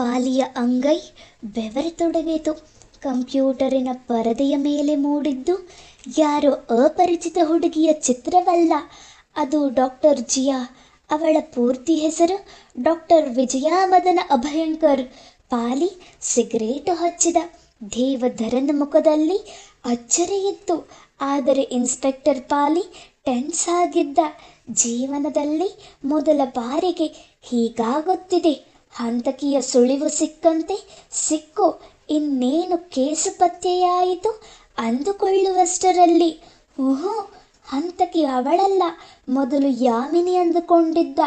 ಪಾಲಿಯ ಅಂಗೈ ಬೆವರತೊಡಗಿತು ಕಂಪ್ಯೂಟರಿನ ಪರದೆಯ ಮೇಲೆ ಮೂಡಿದ್ದು ಯಾರೋ ಅಪರಿಚಿತ ಹುಡುಗಿಯ ಚಿತ್ರವಲ್ಲ. ಅದು ಡಾಕ್ಟರ್ ಜಿಯಾ. ಅವಳ ಪೂರ್ತಿ ಹೆಸರು ಡಾಕ್ಟರ್ ವಿಜಯಾ ಮದನ ಅಭಯಂಕರ್. ಪಾಲಿ ಸಿಗರೇಟು ಹಚ್ಚಿದ. ದೇವಧರನ ಮುಖದಲ್ಲಿ ಅಚ್ಚರಿಯಿತ್ತು ಆದರೆ ಇನ್ಸ್ಪೆಕ್ಟರ್ ಪಾಲಿ ಟೆನ್ಸ್ ಆಗಿದ್ದ. ಜೀವನದಲ್ಲಿ ಮೊದಲ ಬಾರಿಗೆ ಹೀಗಾಗುತ್ತಿದೆ. ಹಂತಕಿಯ ಸುಳಿವು ಸಿಕ್ಕಂತೆ, ಸಿಕ್ಕು, ಇನ್ನೇನು ಕೇಸು ಪತ್ತೆಯಾಯಿತು ಅಂದುಕೊಳ್ಳುವಷ್ಟರಲ್ಲಿ. ಓಹೋ, ಹಂತಕಿ ಅವಳಲ್ಲ, ಮೊದಲು ಯಾಮಿನಿ ಅಂದುಕೊಂಡಿದ್ದ.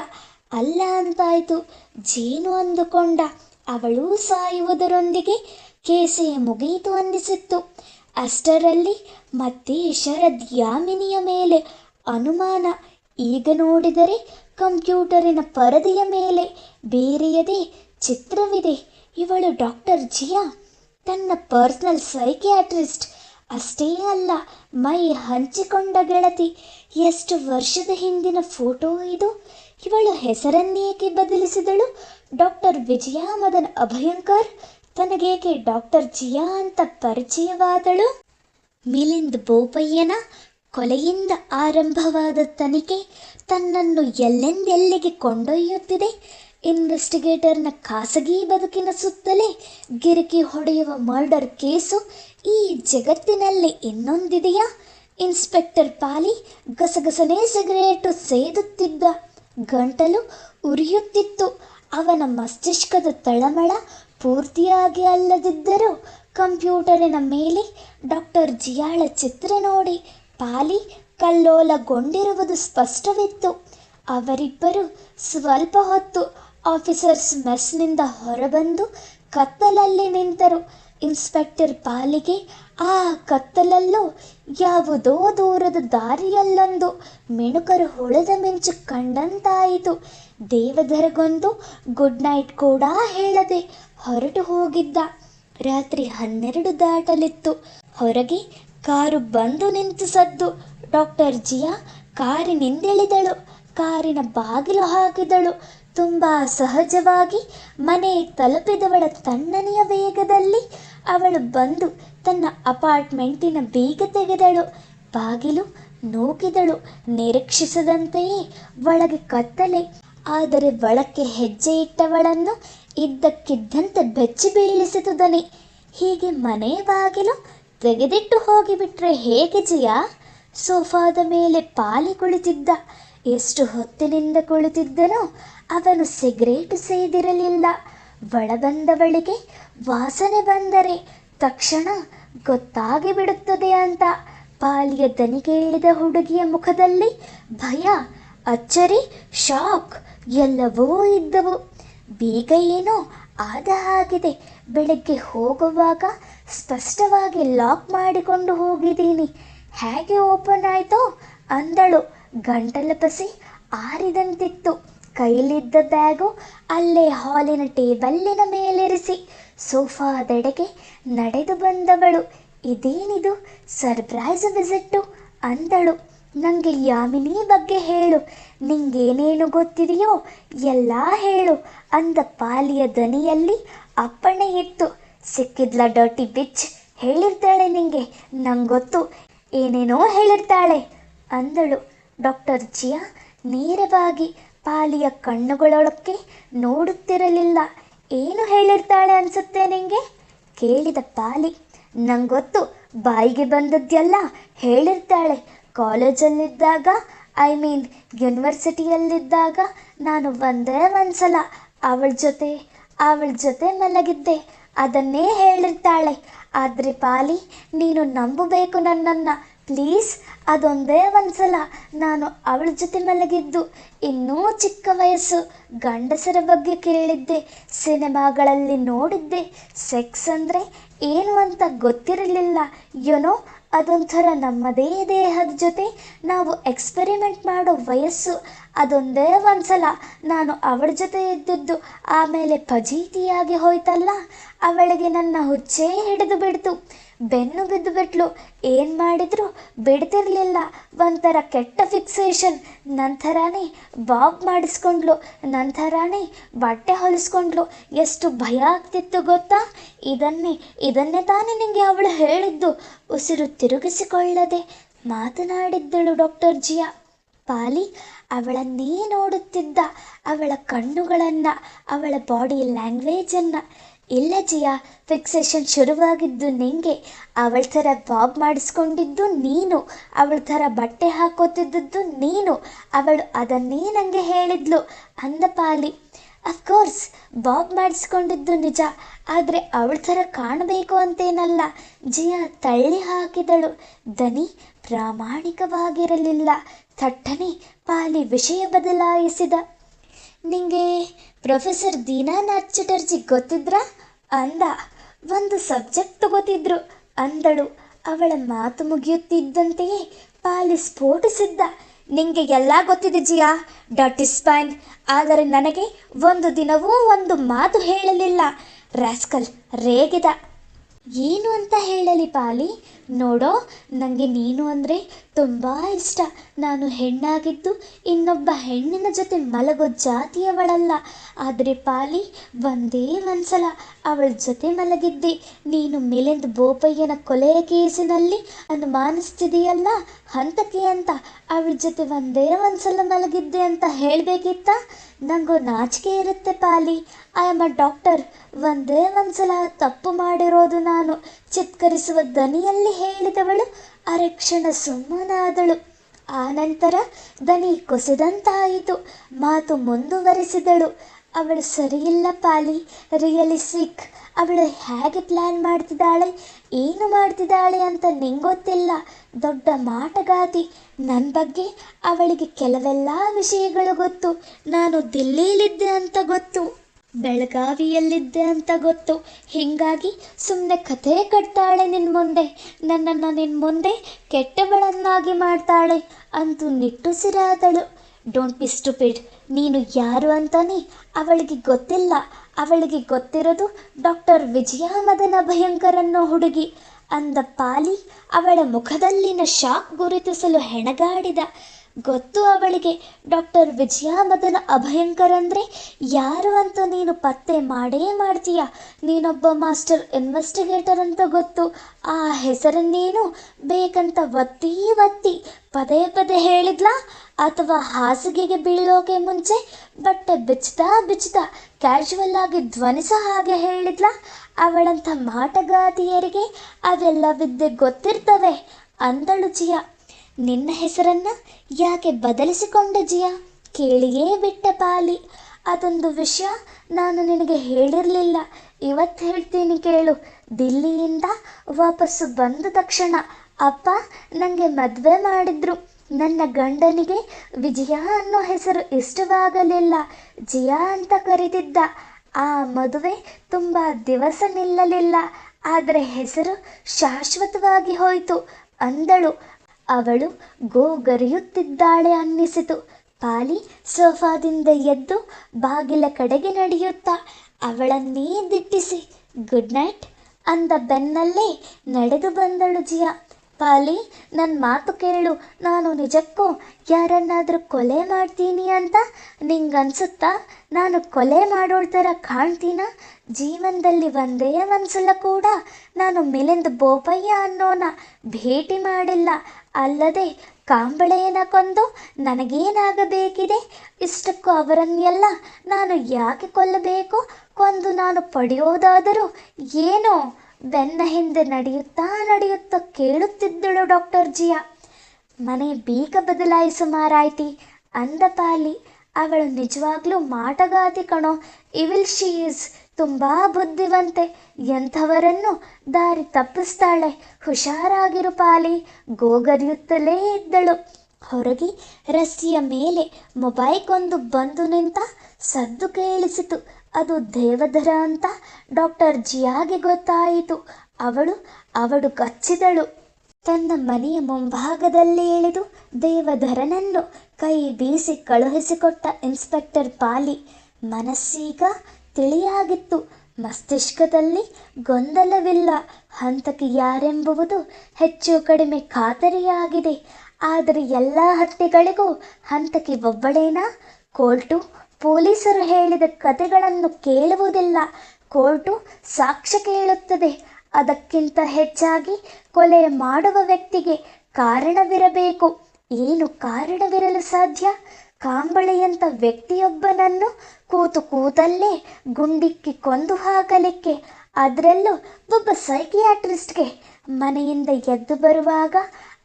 ಅಲ್ಲ ಅಂತಾಯಿತು, ಜೇನು ಅಂದುಕೊಂಡ. ಅವಳೂ ಸಾಯುವುದರೊಂದಿಗೆ ಕೇಸೆ ಮುಗಿಯಿತು ಅಂದಿಸಿತ್ತು. ಅಷ್ಟರಲ್ಲಿ ಮತ್ತೆ ಶರದ್ ಯಾಮಿನಿಯ ಮೇಲೆ ಅನುಮಾನ. ಈಗ ನೋಡಿದರೆ ಕಂಪ್ಯೂಟರಿನ ಪರದೆಯ ಮೇಲೆ ಬೇರೆಯದೇ ಚಿತ್ರವಿದೆ. ಇವಳು ಡಾಕ್ಟರ್ ಜಿಯಾ. ತನ್ನ ಪರ್ಸನಲ್ ಸೈಕಿಯಾಟ್ರಿಸ್ಟ್ ಅಷ್ಟೇ ಅಲ್ಲ, ಮೈ ಹಂಚಿಕೊಂಡ ಗೆಳತಿ. ಎಷ್ಟು ವರ್ಷದ ಹಿಂದಿನ ಫೋಟೋ ಇದು? ಇವಳು ಹೆಸರನ್ನೇಕೆ ಬದಲಿಸಿದಳು? ಡಾಕ್ಟರ್ ವಿಜಯಾ ಮದನ್ ಅಭಯಂಕರ್ ತನಗೇಕೆ ಡಾಕ್ಟರ್ ಜಿಯಾ ಅಂತ ಪರಿಚಯವಾದಳು? ಮಿಲಿಂದ್ ಬೋಪಯ್ಯನ ಕೊಲೆಯಿಂದ ಆರಂಭವಾದ ತನಿಖೆ ತನ್ನನ್ನು ಎಲ್ಲೆಂದೆಲ್ಲಿಗೆ ಕೊಂಡೊಯ್ಯುತ್ತಿದೆ? ಇನ್ವೆಸ್ಟಿಗೇಟರ್ನ ಖಾಸಗಿ ಬದುಕಿನ ಸುತ್ತಲೇ ಗಿರಿಕಿ ಹೊಡೆಯುವ ಮರ್ಡರ್ ಕೇಸು ಈ ಜಗತ್ತಿನಲ್ಲಿ ಇನ್ನೊಂದಿದೆಯಾ? ಇನ್ಸ್ಪೆಕ್ಟರ್ ಪಾಲಿ ಗಸಗಸನೆ ಸಿಗರೇಟು ಸೇದುತ್ತಿದ್ದ ಗಂಟಲು ಉರಿಯುತ್ತಿತ್ತು. ಅವನ ಮಸ್ತಿಷ್ಕದ ತಳಮಳ ಪೂರ್ತಿಯಾಗಿ ಅಲ್ಲದಿದ್ದರೂ ಕಂಪ್ಯೂಟರಿನ ಮೇಲೆ ಡಾಕ್ಟರ್ ಜಿಯಾಳ ಚಿತ್ರ ನೋಡಿ ಪಾಲಿ ಕಲ್ಲೋಲಗೊಂಡಿರುವುದು ಸ್ಪಷ್ಟವಿತ್ತು. ಅವರಿಬ್ಬರು ಸ್ವಲ್ಪ ಹೊತ್ತು ಆಫೀಸರ್ಸ್ ಮೆಸ್ನಿಂದ ಹೊರಬಂದು ಕತ್ತಲಲ್ಲಿ ನಿಂತರು. ಇನ್ಸ್ಪೆಕ್ಟರ್ ಪಾಲಿಗೆ, ಆ ಕತ್ತಲಲ್ಲೂ ಯಾವುದೋ ದೂರದ ದಾರಿಯಲ್ಲೊಂದು ಮಿಣುಕರು ಹೊಳೆದ ಮಿಂಚು ಕಂಡಂತಾಯಿತು. ದೇವಧರಗೊಂದು ಗುಡ್ ನೈಟ್ ಕೂಡ ಹೇಳದೆ ಹೊರಟು ಹೋಗಿದ್ದ. ರಾತ್ರಿ ಹನ್ನೆರಡು ದಾಟಲಿತ್ತು. ಹೊರಗೆ ಕಾರು ಬಂದು ನಿಂತು ಸದ್ದು. ಡಾಕ್ಟರ್ ಜಿಯಾ ಕಾರಿನಿಂದಿಳಿದಳು. ಕಾರಿನ ಬಾಗಿಲು ಹಾಕಿದಳು. ತುಂಬ ಸಹಜವಾಗಿ ಮನೆ ತಲುಪಿದವಳ ತಣ್ಣನೆಯ ವೇಗದಲ್ಲಿ ಅವಳು ಬಂದು ತನ್ನ ಅಪಾರ್ಟ್ಮೆಂಟಿನ ಬೀಗ ತೆಗೆದಳು. ಬಾಗಿಲು ನೂಕಿದಳು. ನಿರೀಕ್ಷಿಸದಂತೆಯೇ ಒಳಗೆ ಕತ್ತಲೆ. ಆದರೆ ಒಳಕ್ಕೆ ಹೆಜ್ಜೆ ಇಟ್ಟವಳನ್ನು ಇದ್ದಕ್ಕಿದ್ದಂತೆ ಬೆಚ್ಚಿ ಬೀಳಿಸಿತು ದನಿ. ಹೀಗೆ ಮನೆಯ ಬಾಗಿಲು ತೆಗೆದಿಟ್ಟು ಹೋಗಿಬಿಟ್ರೆ ಹೇಗೆ ಜಯ? ಸೋಫಾದ ಮೇಲೆ ಪಾಲಿ ಕುಳಿತಿದ್ದ. ಎಷ್ಟು ಹೊತ್ತಿನಿಂದ ಕುಳಿತಿದ್ದನೋ ಅವನು ಸಿಗರೇಟ್ ಸೇದಿರಲಿಲ್ಲ. ಒಳಬಂದವಳಿಗೆ ವಾಸನೆ ಬಂದರೆ ತಕ್ಷಣ ಗೊತ್ತಾಗಿ ಬಿಡುತ್ತದೆ ಅಂತ. ಪಾಲಿಯ ದನಿ ಕೇಳಿದ ಹುಡುಗಿಯ ಮುಖದಲ್ಲಿ ಭಯ, ಅಚ್ಚರಿ, ಶಾಕ್ ಎಲ್ಲವೂ ಇದ್ದವು. ಬೀಗ ಏನೋ ಆದ ಹಾಗಿದೆ. ಬೆಳಗ್ಗೆ ಹೋಗುವಾಗ ಸ್ಪಷ್ಟವಾಗಿ ಲಾಕ್ ಮಾಡಿಕೊಂಡು ಹೋಗಿದ್ದೀನಿ. ಹೇಗೆ ಓಪನ್ ಆಯಿತೋ ಅಂದಳು. ಗಂಟಲ ಪಸಿ ಆರಿದಂತಿತ್ತು. ಕೈಲಿದ್ದ ಬ್ಯಾಗು ಅಲ್ಲೇ ಹಾಲಿನ ಟೇಬಲ್ಲಿನ ಮೇಲಿರಿಸಿ ಸೋಫಾದೆಡೆಗೆ ನಡೆದು ಬಂದವಳು. ಇದೇನಿದು? ಸರ್ಪ್ರೈಸ್ ವಿಸಿಟ್ಟು ಅಂದಳು. ನನಗೆ ಯಾಮಿನಿ ಬಗ್ಗೆ ಹೇಳು. ನಿಂಗೇನೇನು ಗೊತ್ತಿದೆಯೋ ಎಲ್ಲ ಹೇಳು. ಅಂದ ಪಾಲಿಯ ದನಿಯಲ್ಲಿ ಅಪ್ಪಣೆ ಇತ್ತು. ಸಿಕ್ಕಿದ್ಲ ಡರ್ಟಿ ಬಿಚ್, ಹೇಳಿರ್ತಾಳೆ ನಿಂಗೆ, ನಂಗೊತ್ತು. ಏನೇನೋ ಹೇಳಿರ್ತಾಳೆ ಅಂದಳು. ಡಾಕ್ಟರ್ ಜಿಯಾ ನೇರವಾಗಿ ಪಾಲಿಯ ಕಣ್ಣುಗಳೊಳಕ್ಕೆ ನೋಡುತ್ತಿರಲಿಲ್ಲ. ಏನು ಹೇಳಿರ್ತಾಳೆ ಅನ್ಸುತ್ತೆ ನಿಂಗೆ? ಕೇಳಿದ ಪಾಲಿ. ನಂಗೊತ್ತು, ಬಾಯಿಗೆ ಬಂದದ್ದೆಲ್ಲ ಹೇಳಿರ್ತಾಳೆ. ಕಾಲೇಜಲ್ಲಿದ್ದಾಗ, ಐ ಮೀನ್ ಯೂನಿವರ್ಸಿಟಿಯಲ್ಲಿದ್ದಾಗ ನಾನು ಒಂದೇ ಒಂದ್ಸಲ ಅವಳ ಜೊತೆ ಅವಳ ಜೊತೆ ಮಲಗಿದ್ದೆ. ಅದನ್ನೇ ಹೇಳಿರ್ತಾಳೆ. ಆದರೆ ಪಾಲಿ, ನೀನು ನಂಬಬೇಕು ನನ್ನನ್ನು. ಪ್ಲೀಸ್, ಅದೊಂದೇ ಒಂದ್ಸಲ ನಾನು ಅವಳ ಜೊತೆ ಮಲಗಿದ್ದು ಇನ್ನೂ ಚಿಕ್ಕ ವಯಸ್ಸು. ಗಂಡಸರ ಬಗ್ಗೆ ಕೇಳಿದ್ದೆ, ಸಿನಿಮಾಗಳಲ್ಲಿ ನೋಡಿದ್ದೆ. ಸೆಕ್ಸ್ ಅಂದರೆ ಏನು ಅಂತ ಗೊತ್ತಿರಲಿಲ್ಲ. ಏನೋ ಅದೊಂಥರ ನಮ್ಮದೇ ದೇಹದ ಜೊತೆ ನಾವು ಎಕ್ಸ್ಪೆರಿಮೆಂಟ್ ಮಾಡೋ ವಯಸ್ಸು ಅದೊಂದೇ ಒಂದ್ಸಲ. ನಾನು ಅವಳ ಜೊತೆ ಇದ್ದಿದ್ದು ಆಮೇಲೆ ಫಜೀತಿಯಾಗಿ ಹೋಯ್ತಲ್ಲ, ಅವಳಿಗೆ ನನ್ನ ಹುಚ್ಚೇ ಹಿಡಿದು ಬಿಡ್ತು. ಬೆನ್ನು ಬಿದ್ದು ಬಿಟ್ಲು. ಏನು ಮಾಡಿದ್ರು ಬಿಡ್ತಿರ್ಲಿಲ್ಲ. ಒಂಥರ ಕೆಟ್ಟ ಫಿಕ್ಸೇಷನ್ ನಂತರನೇ ಬಾಬ್ ಮಾಡಿಸ್ಕೊಂಡ್ಲು. ನಂತರನೇ ಬಟ್ಟೆ ಹೊಲಿಸ್ಕೊಂಡ್ಲು. ಎಷ್ಟು ಭಯ ಆಗ್ತಿತ್ತು ಗೊತ್ತಾ? ಇದನ್ನೇ ಇದನ್ನೇ ತಾನೇ ನಿಮಗೆ ಅವಳು ಹೇಳಿದ್ದು. ಉಸಿರು ತಿರುಗಿಸಿಕೊಳ್ಳದೆ ಮಾತನಾಡಿದ್ದಳು ಡಾಕ್ಟರ್ ಜಿಯಾ. ಪಾಲಿ ಅವಳನ್ನೇ ನೋಡುತ್ತಿದ್ದ ಅವಳ ಕಣ್ಣುಗಳನ್ನು, ಅವಳ ಬಾಡಿ ಲ್ಯಾಂಗ್ವೇಜನ್ನು ಇಲ್ಲ ಜಿಯಾ ಫಿಕ್ಸೇಷನ್ ಶುರುವಾಗಿದ್ದು ನಿಂಗೆ. ಅವಳ ಥರ ಬಾಬ್ ಮಾಡಿಸ್ಕೊಂಡಿದ್ದು ನೀನು. ಅವಳ ಥರ ಬಟ್ಟೆ ಹಾಕೋತಿದ್ದದ್ದು ನೀನು. ಅವಳು ಅದನ್ನೇ ನನಗೆ ಹೇಳಿದ್ಲು ಅಂದ ಪಾಲಿ. ಅಫ್ಕೋರ್ಸ್ ಬಾಬ್ ಮಾಡಿಸ್ಕೊಂಡಿದ್ದು ನಿಜ. ಆದರೆ ಅವಳ ಥರ ಕಾಣಬೇಕು ಅಂತೇನಲ್ಲ. ಜಿಯಾ ತಳ್ಳಿ ಹಾಕಿದಳು. ದನಿ ಪ್ರಾಮಾಣಿಕವಾಗಿರಲಿಲ್ಲ. ಥಟ್ಟನೆ ಪಾಲಿ ವಿಷಯ ಬದಲಾಯಿಸಿದ. ನಿಂಗೆ ಪ್ರೊಫೆಸರ್ ದೀನಾನಾಥ್ ಚಟರ್ಜಿ ಗೊತ್ತಿದ್ರಾ? ಅಂದ. ಒಂದು ಸಬ್ಜೆಕ್ಟ್ ತಗೋತಿದ್ರು. ಅಂದಳು. ಅವಳ ಮಾತು ಮುಗಿಯುತ್ತಿದ್ದಂತೆಯೇ ಪಾಲಿ ಸ್ಫೋಟಿಸಿದ್ದ. ನಿಂಗೆ ಎಲ್ಲ ಗೊತ್ತಿದೆ ಜಿಯಾ. Dot is fine. ಆದರೆ ನನಗೆ ಒಂದು ದಿನವೂ ಒಂದು ಮಾತು ಹೇಳಲಿಲ್ಲ. ರಾಸ್ಕಲ್ ರೇಗಿದ. ಏನು ಅಂತ ಹೇಳಲಿ ಪಾಲಿ? ನೋಡೋ ನನಗೆ ನೀನು ಅಂದರೆ ತುಂಬ ಇಷ್ಟ. ನಾನು ಹೆಣ್ಣಾಗಿದ್ದು ಇನ್ನೊಬ್ಬ ಹೆಣ್ಣಿನ ಜೊತೆ ಮಲಗೋ ಜಾತಿಯವಳಲ್ಲ. ಆದರೆ ಪಾಲಿ, ಒಂದೇ ಒಂದ್ಸಲ ಅವಳ ಜೊತೆ ಮಲಗಿದ್ದೆ. ನೀನು ಮಿಲಿಂದ್ ಬೋಪಯ್ಯನ ಕೊಲೆಯ ಕೇಸಿನಲ್ಲಿ ಅನುಮಾನಿಸ್ತಿದೆಯಲ್ಲ? ಹಂತಕ್ಕೆ ಅಂತ. ಅವಳ ಜೊತೆ ಒಂದೇ ಒಂದ್ಸಲ ಮಲಗಿದ್ದೆ ಅಂತ ಹೇಳಬೇಕಿತ್ತ? ನನಗೂ ನಾಚಿಕೆ ಇರುತ್ತೆ Pali. I am a doctor ಒಂದೇ ಒಂದ್ಸಲ ತಪ್ಪು ಮಾಡಿರೋದು ನಾನು. ಚಿತ್ಕರಿಸುವ ದನಿಯಲ್ಲಿ ಹೇಳಿದವಳು ಅರೆಕ್ಷಣ ಸುಮ್ಮನಾದಳು. ಆನಂತರ ದನಿ ಕುಸಿದಂತಾಯಿತು. ಮಾತು ಮುಂದುವರೆಸಿದಳು. ಅವಳು ಸರಿಯಿಲ್ಲ ಪಾಲಿ. ರಿಯಲಿಸ್ಟಿಕ್. ಅವಳು ಹೇಗೆ ಪ್ಲ್ಯಾನ್ ಮಾಡ್ತಿದ್ದಾಳೆ? ಏನು ಮಾಡ್ತಿದ್ದಾಳೆ ಅಂತ ನಿಂಗೊತ್ತಿಲ್ಲ. ದೊಡ್ಡ ಮಾಟಗಾತಿ. ನನ್ನ ಬಗ್ಗೆ ಅವಳಿಗೆ ಕೆಲವೆಲ್ಲ ವಿಷಯಗಳು ಗೊತ್ತು. ನಾನು ದಿಲ್ಲಿಯಲ್ಲಿದ್ದೆ ಅಂತ ಗೊತ್ತು. ಬೆಳಗಾವಿಯಲ್ಲಿದ್ದೆ ಅಂತ ಗೊತ್ತು. ಹೀಗಾಗಿ ಸುಮ್ಮನೆ ಕಥೆ ಕಟ್ತಾಳೆ ನಿನ್ನ ಮುಂದೆ. ನನ್ನನ್ನು ನಿನ್ನ ಮುಂದೆ ಕೆಟ್ಟವಳನ್ನಾಗಿ ಮಾಡ್ತಾಳೆ ಅಂತೂ ನಿಟ್ಟುಸಿರಾದಳು. ಡೋಂಟ್ ಬಿ ಸ್ಟುಪಿಡ್ ನೀನು ಯಾರು ಅಂತಾನೆ ಅವಳಿಗೆ ಗೊತ್ತಿಲ್ಲ. ಅವಳಿಗೆ ಗೊತ್ತಿರೋದು ಡಾಕ್ಟರ್ ವಿಜಯ ಮದನ ಭಯಂಕರನ್ನೋ ಹುಡುಗಿ. ಅಂದ ಪಾಲಿ ಅವಳ ಮುಖದಲ್ಲಿನ ಶಾಕ್ ಗುರುತಿಸಲು ಹೆಣಗಾಡಿದ. ಗೊತ್ತು ಅವಳಿಗೆ. ಡಾಕ್ಟರ್ ವಿಜಯ ಮದನ ಅಭಯಂಕರ್ ಅಂದರೆ ಯಾರು ಅಂತ ನೀನು ಪತ್ತೆ ಮಾಡೇ ಮಾಡ್ತೀಯ. ನೀನೊಬ್ಬ ಮಾಸ್ಟರ್ ಇನ್ವೆಸ್ಟಿಗೇಟರ್ ಅಂತ ಗೊತ್ತು. ಆ ಹೆಸರನ್ನೇನು ಬೇಕಂತ ಒತ್ತಿ ಒತ್ತಿ ಪದೇ ಪದೇ ಹೇಳಿದ್ಲಾ? ಅಥವಾ ಹಾಸಿಗೆಗೆ ಬೀಳೋಕೆ ಮುಂಚೆ ಬಟ್ಟೆ ಬಿಚ್ತಾ ಬಿಚ್ತಾ ಕ್ಯಾಶುವಲ್ ಆಗಿ ಧ್ವನಿಸ ಹಾಗೆ ಹೇಳಿದ್ಲಾ? ಅವಳಂಥ ಮಾಟಗಾತಿಯರಿಗೆ ಅವೆಲ್ಲ ವಿದ್ಯೆ ಗೊತ್ತಿರ್ತವೆ. ಅಂದಳು ಜಿಯಾ ನಿನ್ನ ಹೆಸರನ್ನ ಯಾಕೆ ಬದಲಿಸಿಕೊಂಡೆ ಜಿಯಾ? ಕೇಳಿಯೇ ಬಿಟ್ಟ ಪಾಲಿ. ಅದೊಂದು ವಿಷಯ ನಾನು ನಿನಗೆ ಹೇಳಿರಲಿಲ್ಲ. ಇವತ್ತು ಹೇಳ್ತೀನಿ ಕೇಳು. ದಿಲ್ಲಿಯಿಂದ ವಾಪಸ್ಸು ಬಂದ ತಕ್ಷಣ ಅಪ್ಪ ನನಗೆ ಮದುವೆ ಮಾಡಿದ್ರು. ನನ್ನ ಗಂಡನಿಗೆ ವಿಜಯ ಅನ್ನೋ ಹೆಸರು ಇಷ್ಟವಾಗಲಿಲ್ಲ. ಜಿಯಾ ಅಂತ ಕರೆದಿದ್ದ ಆ ಮದುವೆ ತುಂಬ ದಿವಸ ನಿಲ್ಲಲಿಲ್ಲ. ಆದರೆ ಹೆಸರು ಶಾಶ್ವತವಾಗಿ ಹೋಯಿತು ಅಂದಳು. ಅವಳು ಗೋಗರಿಯುತ್ತಿದ್ದಾಳೆ ಅನ್ನಿಸಿತು. ಪಾಲಿ ಸೋಫಾದಿಂದ ಎದ್ದು ಬಾಗಿಲ ಕಡೆಗೆ ನಡೆಯುತ್ತಾ ಅವಳನ್ನೇ ದಿಟ್ಟಿಸಿ ಗುಡ್ ನೈಟ್ ಅಂದ ಬೆನ್ನಲ್ಲೇ ನಡೆದು ಬಂದಳು ಜಿಯಾ. ಪಾಲಿ ನನ್ನ ಮಾತು ಕೇಳು. ನಾನು ನಿಜಕ್ಕೂ ಯಾರನ್ನಾದರೂ ಕೊಲೆ ಮಾಡ್ತೀನಿ ಅಂತ ನಿಂಗನ್ಸುತ್ತಾ? ನಾನು ಕೊಲೆ ಮಾಡೋಳ ಥರ ಕಾಣ್ತೀನ? ಜೀವನದಲ್ಲಿ ಒಂದೇ ಸಲ ಕೂಡ. ನಾನು ಮಿಲಿಂದ್ ಬೋಪಯ್ಯ ಅನ್ನೋನ ಭೇಟಿ ಮಾಡಿಲ್ಲ. ಅಲ್ಲದೆ ಕಾಂಬಳೆಯನ್ನ ಕೊಂದು ನನಗೇನಾಗಬೇಕಿದೆ? ಇಷ್ಟಕ್ಕೂ ಅವರನ್ನೆಲ್ಲ ನಾನು ಯಾಕೆ ಕೊಲ್ಲಬೇಕು? ಕೊಂದು ನಾನು ಪಡೆಯೋದಾದರೂ ಏನೋ ಬೆನ್ನ ಹಿಂದೆ ನಡೆಯುತ್ತಾ ನಡೆಯುತ್ತಾ ಕೇಳುತ್ತಿದ್ದಳು ಡಾಕ್ಟರ್ ಜಿಯಾ. ಮನೆ ಬೀಗ ಬದಲಾಯಿಸು ಮಾರಾಯ್ತಿ, ಅಂದ ಪಾಲಿ. ಅವಳು ನಿಜವಾಗ್ಲೂ ಮಾಟಗಾತಿ ಕಣೋ. ಇವಿಲ್ ಶಿ ಈಸ್ ತುಂಬ ಬುದ್ಧಿವಂತೆ, ಎಂಥವರನ್ನು ದಾರಿ ತಪ್ಪಿಸ್ತಾಳೆ. ಹುಷಾರಾಗಿರು ಪಾಲಿ. ಗೋಗರಿಯುತ್ತಲೇ ಇದ್ದಳು. ಹೊರಗೆ ರಸ್ತೆಯ ಮೇಲೆ ಮೊಬೈಲ್ಗೊಂದು ಬಂದು ನಿಂತ ಸದ್ದು ಕೇಳಿಸಿತು. ಅದು ದೇವಧರ ಅಂತ ಡಾಕ್ಟರ್ ಜಿಯಾಗೆ ಗೊತ್ತಾಯಿತು. ಅವಳು ಅವಳು ಕಚ್ಚಿದಳು. ತನ್ನ ಮನೆಯ ಮುಂಭಾಗದಲ್ಲಿ ಇಳಿದು ದೇವಧರನನ್ನು ಕೈ ಬೀಸಿ ಕಳುಹಿಸಿಕೊಟ್ಟ ಇನ್ಸ್ಪೆಕ್ಟರ್ ಪಾಲಿ. ಮನಸ್ಸೀಗ ತಿಳಿಯಾಗಿತ್ತು. ಮಸ್ತಿಷ್ಕದಲ್ಲಿ ಗೊಂದಲವಿಲ್ಲ. ಹಂತಕಿ ಯಾರೆಂಬುವುದು ಹೆಚ್ಚು ಕಡಿಮೆ ಖಾತರಿಯಾಗಿದೆ. ಆದರೆ ಎಲ್ಲ ಹತ್ಯೆಗಳಿಗೂ ಹಂತಕಿ ಒಬ್ಬಳೇನಾ? ಕೋರ್ಟು ಪೊಲೀಸರು ಹೇಳಿದ ಕತೆಗಳನ್ನು ಕೇಳುವುದಿಲ್ಲ. ಕೋರ್ಟು ಸಾಕ್ಷ್ಯ ಕೇಳುತ್ತದೆ. ಅದಕ್ಕಿಂತ ಹೆಚ್ಚಾಗಿ ಕೊಲೆ ಮಾಡುವ ವ್ಯಕ್ತಿಗೆ ಕಾರಣವಿರಬೇಕು. ಏನು ಕಾರಣವಿರಲು ಸಾಧ್ಯ? ಕಾಂಬಳೆಯಂಥ ವ್ಯಕ್ತಿಯೊಬ್ಬನನ್ನು ಕೂತು ಕೂತಲ್ಲೇ ಗುಂಡಿಕ್ಕಿ ಕೊಂದು ಹಾಕಲಿಕ್ಕೆ ಅದರಲ್ಲೂ ಒಬ್ಬ ಸೈಕಿಯಾಟ್ರಿಸ್ಟ್ಗೆ ಮನೆಯಿಂದ ಎದ್ದು ಬರುವಾಗ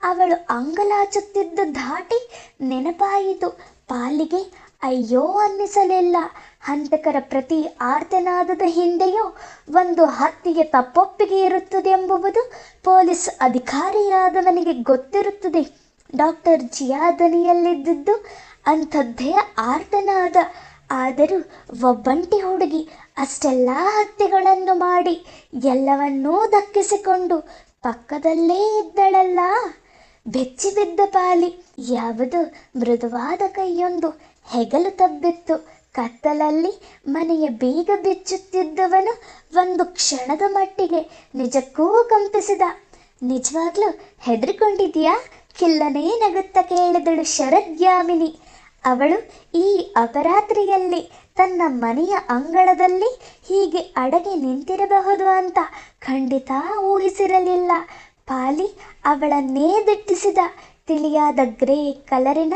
ಅವಳು ಅಂಗಲಾಚುತ್ತಿದ್ದ ಧಾಟಿ ನೆನಪಾಯಿತು. ಪಾಲಿಗೆ ಅಯ್ಯೋ ಅನ್ನಿಸಲಿಲ್ಲ. ಹಂತಕರ ಪ್ರತಿ ಆರ್ತನಾದದ ಹಿಂದೆಯೂ ಒಂದು ಹತ್ತಿಗೆ ತಪ್ಪೊಪ್ಪಿಗೆ ಇರುತ್ತದೆ ಎಂಬುವುದು ಪೊಲೀಸ್ ಅಧಿಕಾರಿಯಾದವನಿಗೆ ಗೊತ್ತಿರುತ್ತದೆ. ಡಾಕ್ಟರ್ ಜಿಯಾ ದನಿಯಲ್ಲಿದ್ದುದು ಅಂಥದ್ದೇ ಆರ್ತನಾದ. ಆದರೂ ಒಬ್ಬಂಟಿ ಹುಡುಗಿ ಅಷ್ಟೆಲ್ಲ ಹತ್ಯೆಗಳನ್ನು ಮಾಡಿ ಎಲ್ಲವನ್ನೂ ದಕ್ಕಿಸಿಕೊಂಡು ಪಕ್ಕದಲ್ಲೇ ಇದ್ದಳಲ್ಲ. ಬೆಚ್ಚಿ ಬಿದ್ದ ಪಾಲಿ ಯಾವುದು ಮೃದುವಾದ ಕೈಯೊಂದು ಹೆಗಲು ತಬ್ಬಿತ್ತು. ಕತ್ತಲಲ್ಲಿ ಮನೆಯ ಬೀಗ ಬಿಚ್ಚುತ್ತಿದ್ದವನು ಒಂದು ಕ್ಷಣದ ಮಟ್ಟಿಗೆ ನಿಜಕ್ಕೂ ಕಂಪಿಸಿದ. ನಿಜವಾಗ್ಲೂ ಹೆದರಿಕೊಂಡಿದ್ಯಾ? ಕಿಲ್ಲನೇ ನಗುತ್ತ ಕೇಳಿದಳು ಶರದ್ಯಾಮಿನಿ. ಅವಳು ಈ ಅಪರಾತ್ರಿಯಲ್ಲಿ ತನ್ನ ಮನೆಯ ಅಂಗಳದಲ್ಲಿ ಹೀಗೆ ಅಡಗಿ ನಿಂತಿರಬಹುದು ಅಂತ ಖಂಡಿತ ಊಹಿಸಿರಲಿಲ್ಲ. ಪಾಲಿ ಅವಳ ದಿಟ್ಟಿಸಿದ ತಿಳಿಯಾದ ಗ್ರೇ ಕಲರಿನ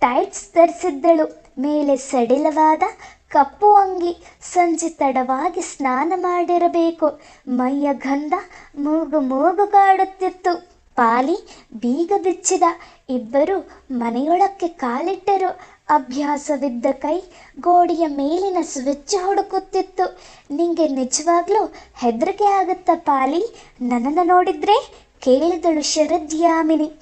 ಟೈಟ್ಸ್ ಧರಿಸಿದ್ದಳು. ಮೇಲೆ ಸಡಿಲವಾದ ಕಪ್ಪು ಅಂಗಿ ಸಂಜೆ ತಡವಾಗಿ ಸ್ನಾನ ಮಾಡಿರಬೇಕು. ಮೈಯ ಗಂಧ ಮೂಗು ಮೂಗು ಕಾಡುತ್ತಿತ್ತು. ಪಾಲಿ ಬೀಗ ಬಿಚ್ಚಿದ ಇಬ್ಬರು ಮನೆಯೊಳಕ್ಕೆ ಕಾಲಿಟ್ಟರು. ಅಭ್ಯಾಸವಿದ್ದ ಕೈ ಗೋಡೆಯ ಮೇಲಿನ ಸ್ವಿಚ್ ಹುಡುಕುತ್ತಿತ್ತು. ನಿಂಗೆ ನಿಜವಾಗ್ಲೂ ಹೆದರಿಕೆ ಆಗುತ್ತಾ ಪಾಲಿ? ನನ್ನನ್ನು ನೋಡಿದ್ರೆ ಕೇಳಿದಳು ಶರದ್ಯಾಮಿನಿ.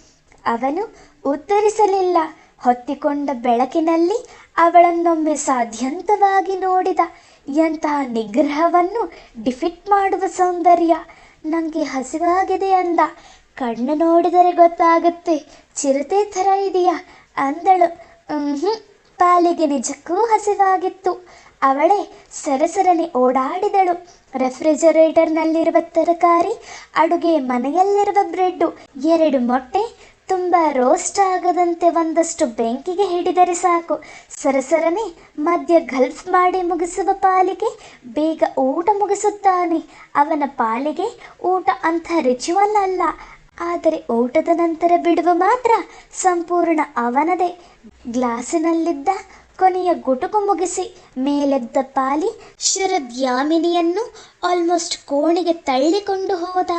ಅವನು ಉತ್ತರಿಸಲಿಲ್ಲ. ಹೊತ್ತಿಕೊಂಡ ಬೆಳಕಿನಲ್ಲಿ ಅವಳನ್ನೊಮ್ಮೆ ಸಾಧ್ಯಂತವಾಗಿ ನೋಡಿದ ಎಂತಹ ನಿಗ್ರಹವನ್ನು ಡಿಫಿಟ್ ಮಾಡುವ ಸೌಂದರ್ಯ ನನಗೆ ಹಸಿವಾಗಿದೆ ಅಂದ. ಕಣ್ಣು ನೋಡಿದರೆ ಗೊತ್ತಾಗುತ್ತೆ, ಚಿರತೆ ಥರ ಇದೆಯಾ? ಅಂದಳು. ಹ್ಞೂ ಪಾಲಿಗೆ ನಿಜಕ್ಕೂ ಹಸಿವಾಗಿತ್ತು. ಅವಳೇ ಸರಸರನೆ ಓಡಾಡಿದಳು. ರೆಫ್ರಿಜರೇಟರ್ನಲ್ಲಿರುವ ತರಕಾರಿ, ಅಡುಗೆ ಮನೆಯಲ್ಲಿರುವ ಬ್ರೆಡ್ಡು, ಎರಡು ಮೊಟ್ಟೆ, ತುಂಬ ರೋಸ್ಟ್ ಆಗದಂತೆ ಒಂದಷ್ಟು ಬೆಂಕಿಗೆ ಹಿಡಿದರೆ ಸಾಕು. ಸರಸರನೆ ಮಧ್ಯ ಗಲ್ಫ್ ಮಾಡಿ ಮುಗಿಸುವ ಪಾಲಿಗೆ ಬೇಗ ಊಟ ಮುಗಿಸುತ್ತಾನೆ. ಅವನ ಪಾಲಿಗೆ ಊಟ ಅಂಥ ರಿಚುವಲ್ ಅಲ್ಲ. ಆದರೆ ಊಟದ ನಂತರ ಬಿಡುವ ಮಾತ್ರ ಸಂಪೂರ್ಣ ಅವನದೇ. ಗ್ಲಾಸಿನಲ್ಲಿದ್ದ ಕೊನೆಯ ಗುಟುಕು ಮುಗಿಸಿ ಮೇಲೆದ್ದ ಪಾಲಿ ಶರದ್ ಯಾಮಿನಿಯನ್ನು ಆಲ್ಮೋಸ್ಟ್ ಕೋಣೆಗೆ ತಳ್ಳಿಕೊಂಡು ಹೋದ.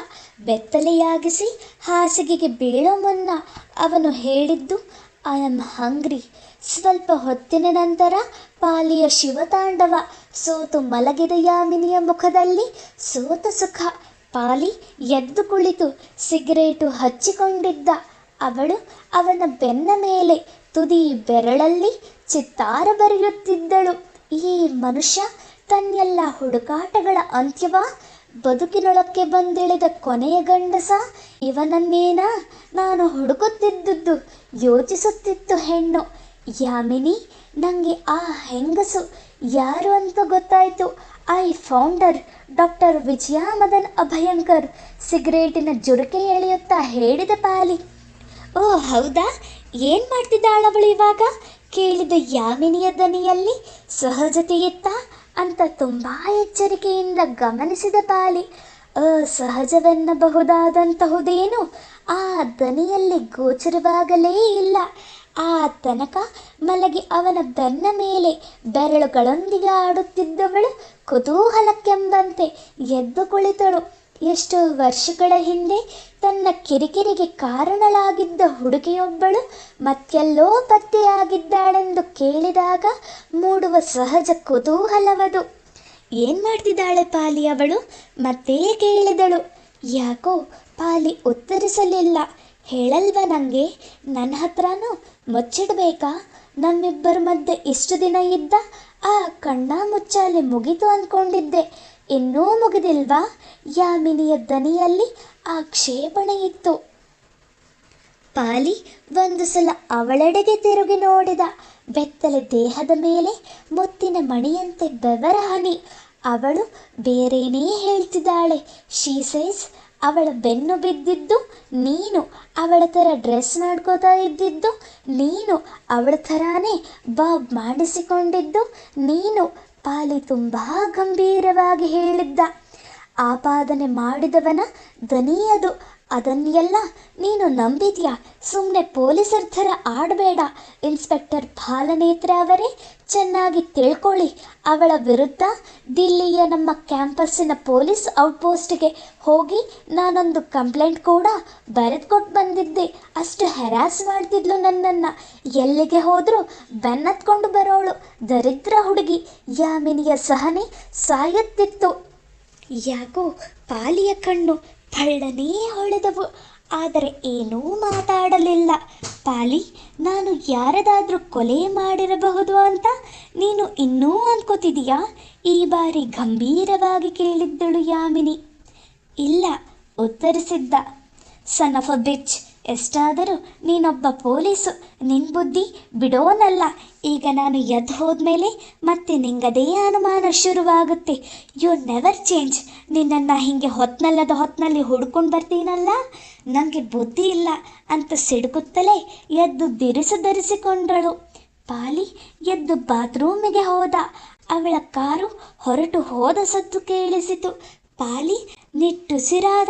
ಬೆತ್ತಲೆಯಾಗಿಸಿ ಹಾಸಿಗೆಗೆ ಬೀಳೋ ಮುನ್ನ ಅವನು ಹೇಳಿದ್ದು ಐ ಆಮ್ ಹಂಗ್ರಿ ಸ್ವಲ್ಪ ಹೊತ್ತಿನ ನಂತರ ಪಾಲಿಯ ಶಿವತಾಂಡವ ಸೋತು ಮಲಗಿದ ಯಾಮಿನಿಯ ಮುಖದಲ್ಲಿ ಸೋತ ಸುಖ. ಪಾಲಿ ಎದ್ದು ಕುಳಿತು ಸಿಗರೇಟು ಹಚ್ಚಿಕೊಂಡಿದ್ದ ಅವಳು ಅವನ ಬೆನ್ನ ಮೇಲೆ ತುದಿ ಬೆರಳಲ್ಲಿ ಚಿತ್ತಾರ ಬರೆಯುತ್ತಿದ್ದಳು. ಈ ಮನುಷ್ಯ ತನ್ನೆಲ್ಲ ಹುಡುಕಾಟಗಳ ಅಂತ್ಯವ ಬದುಕಿನೊಳಕ್ಕೆ ಬಂದಿಳಿದ ಕೊನೆಯ ಗಂಡಸ ಇವನನ್ನೇನಾ ನಾನು ಹುಡುಕುತ್ತಿದ್ದುದು ಯೋಚಿಸುತ್ತಿತ್ತು ಹೆಣ್ಣು. ಯಾಮಿನಿ ನನಗೆ ಆ ಹೆಂಗಸು ಯಾರು ಅಂತ ಗೊತ್ತಾಯಿತು. I founder doctor Vijaya Madan Abhyankar ಸಿಗರೇಟಿನ ಜುರುಕೆ ಎಳೆಯುತ್ತಾ ಹೇಳಿದ ಪಾಲಿ. ಓ ಹೌದಾ? ಏನು ಮಾಡ್ತಿದ್ದಾಳವಳು ಇವಾಗ? ಕೇಳಿದ ಯಾಮಿನಿಯ ದನಿಯಲ್ಲಿ ಸಹಜತೆಯಿತ್ತ ಅಂತ ತುಂಬ ಎಚ್ಚರಿಕೆಯಿಂದ ಗಮನಿಸಿದ ಪಾಲಿ. ಅಸಹಜವೆನ್ನಬಹುದಾದಂತಹುದೇನು ಆ ದನಿಯಲ್ಲಿ ಗೋಚರವಾಗಲೇ ಇಲ್ಲ. ಆ ತನಕ ಮಲಗಿ ಅವನ ಬೆನ್ನ ಮೇಲೆ ಬೆರಳುಗಳೊಂದಿಗೆ ಆಡುತ್ತಿದ್ದವಳು ಕುತೂಹಲಕ್ಕೆಂಬಂತೆ ಎದ್ದು ಕುಳಿತಳು. ಎಷ್ಟು ವರ್ಷಗಳ ಹಿಂದೆ ತನ್ನ ಕಿರಿಕಿರಿಗೆ ಕಾರಣಳಾಗಿದ್ದ ಹುಡುಗಿಯೊಬ್ಬಳು ಮತ್ತೆಲ್ಲೋ ಪತ್ತೆಯಾಗಿದ್ದಾಳೆಂದು ಕೇಳಿದಾಗ ಮೂಡುವ ಸಹಜ ಕುತೂಹಲವದು. ಏನು ಮಾಡ್ತಿದ್ದಾಳೆ ಪಾಲಿ ಅವಳು? ಮತ್ತೆ ಕೇಳಿದಳು. ಯಾಕೋ ಪಾಲಿ ಉತ್ತರಿಸಲಿಲ್ಲ. ಹೇಳಲ್ವ ನನಗೆ ನನ್ನ ಹತ್ರನೂ ಮುಚ್ಚಿಡಬೇಕಾ? ನಮ್ಮಿಬ್ಬರ ಮಧ್ಯೆ ಇಷ್ಟು ದಿನ ಇದ್ದ ಆ ಕಣ್ಣ ಮುಚ್ಚಾಲೆ ಮುಗಿತು ಅಂದ್ಕೊಂಡಿದ್ದೆ. ಇನ್ನೂ ಮುಗಿದಿಲ್ವಾ? ಯಾಮಿನಿಯ ದನಿಯಲ್ಲಿ ಆ ಕ್ಷೇಪಣೆ ಇತ್ತು. ಪಾಲಿ, ಒಂದು ಸಲ ಅವಳೆಡೆಗೆ ತಿರುಗಿ ನೋಡಿದ. ಬೆತ್ತಲೆ ದೇಹದ ಮೇಲೆ ಮುತ್ತಿನ ಮಣಿಯಂತೆ ಬೆವರ ಹನಿ. ಅವಳು ಬೇರೇನೇ ಹೇಳ್ತಿದ್ದಾಳೆ. ಶೀ ಸೇಸ್ ಅವಳ ಬೆನ್ನು ಬಿದ್ದಿದ್ದು, ನೀನು ಅವಳ ಥರ ಡ್ರೆಸ್ ಮಾಡ್ಕೋತಾ ಇದ್ದಿದ್ದು, ನೀನು ಅವಳ ಥರಾನೇ ಬಾಬ್ ಮಾಡಿಸಿಕೊಂಡಿದ್ದು, ನೀನು ಪಾಲಿ ತುಂಬ ಗಂಭೀರವಾಗಿ ಹೇಳಿದ್ದ. ಆಪಾದನೆ ಮಾಡಿದವನ ದನಿಯದು ಅದನ್ನೆಲ್ಲ ನೀನು ನಂಬಿದ್ಯಾ? ಸುಮ್ಮನೆ ಪೊಲೀಸರ ಥರ ಆಡಬೇಡ. ಇನ್ಸ್ಪೆಕ್ಟರ್ ಬಾಲನೇತ್ರ ಅವರೇ ಚೆನ್ನಾಗಿ ತಿಳ್ಕೊಳ್ಳಿ. ಅವಳ ವಿರುದ್ಧ ದಿಲ್ಲಿಯ ನಮ್ಮ ಕ್ಯಾಂಪಸ್ಸಿನ ಪೊಲೀಸ್ ಔಟ್ಪೋಸ್ಟ್ಗೆ ಹೋಗಿ ನಾನೊಂದು ಕಂಪ್ಲೇಂಟ್ ಕೂಡ ಬರೆದುಕೊಟ್ಟು ಬಂದಿದ್ದೆ. ಅಷ್ಟು ಹೆರಾಸ್ ಮಾಡ್ತಿದ್ಲು ನನ್ನನ್ನು. ಎಲ್ಲಿಗೆ ಹೋದರೂ ಬೆನ್ನತ್ಕೊಂಡು ಬರೋಳು. ದರಿದ್ರ ಹುಡುಗಿ. ಯಾಮಿನಿಯ ಸಹನೆ ಸಾಯುತ್ತಿತ್ತು. ಯಾಕೋ ಪಾಲಿಯ ಕಣ್ಣು ಪಳ್ಳನೇ ಹೊಳೆದವು. ಆದರೆ ಏನೂ ಮಾತಾಡಲಿಲ್ಲ. ಪಾಲಿ, ನಾನು ಯಾರದಾದರೂ ಕೊಲೆ ಮಾಡಿರಬಹುದು ಅಂತ ನೀನು ಇನ್ನೂ ಅಂದ್ಕೋತಿದೀಯಾ ಈ ಬಾರಿ ಗಂಭೀರವಾಗಿ ಕೇಳಿದ್ದಳು ಯಾಮಿನಿ. ಇಲ್ಲ, ಉತ್ತರಿಸಿದ್ದ. ಸನ್ ಆಫ್ ಅ ಬಿಚ್ ಎಷ್ಟಾದರೂ ನೀನೊಬ್ಬ ಪೊಲೀಸು ನಿನ್ನ ಬುದ್ಧಿ ಬಿಡೋನಲ್ಲ. ಈಗ ನಾನು ಎದ್ದು ಹೋದ್ಮೇಲೆ ಮತ್ತೆ ನಿಂಗದೇ ಅನುಮಾನ ಶುರುವಾಗುತ್ತೆ. ಯು ನೆವರ್ ಚೇಂಜ್ ನಿನ್ನನ್ನು ಹೀಗೆ ಹೊತ್ನಲ್ಲದ ಹೊತ್ನಲ್ಲಿ ಹುಡ್ಕೊಂಡು ಬರ್ತೀನಲ್ಲ? ನನಗೆ ಬುದ್ಧಿ ಇಲ್ಲ ಅಂತ ಸಿಡುಕುತ್ತಲೇ ಎದ್ದು ದಿರಿಸು ಧರಿಸಿಕೊಂಡಳು. ಪಾಲಿ ಎದ್ದು ಬಾತ್ರೂಮಿಗೆ ಹೋದ. ಅವಳ ಕಾರು ಹೊರಟು ಹೋದ ಸದ್ದು ಕೇಳಿಸಿತು. ಪಾಲಿ ನಿಟ್ಟುಸಿರಾದ.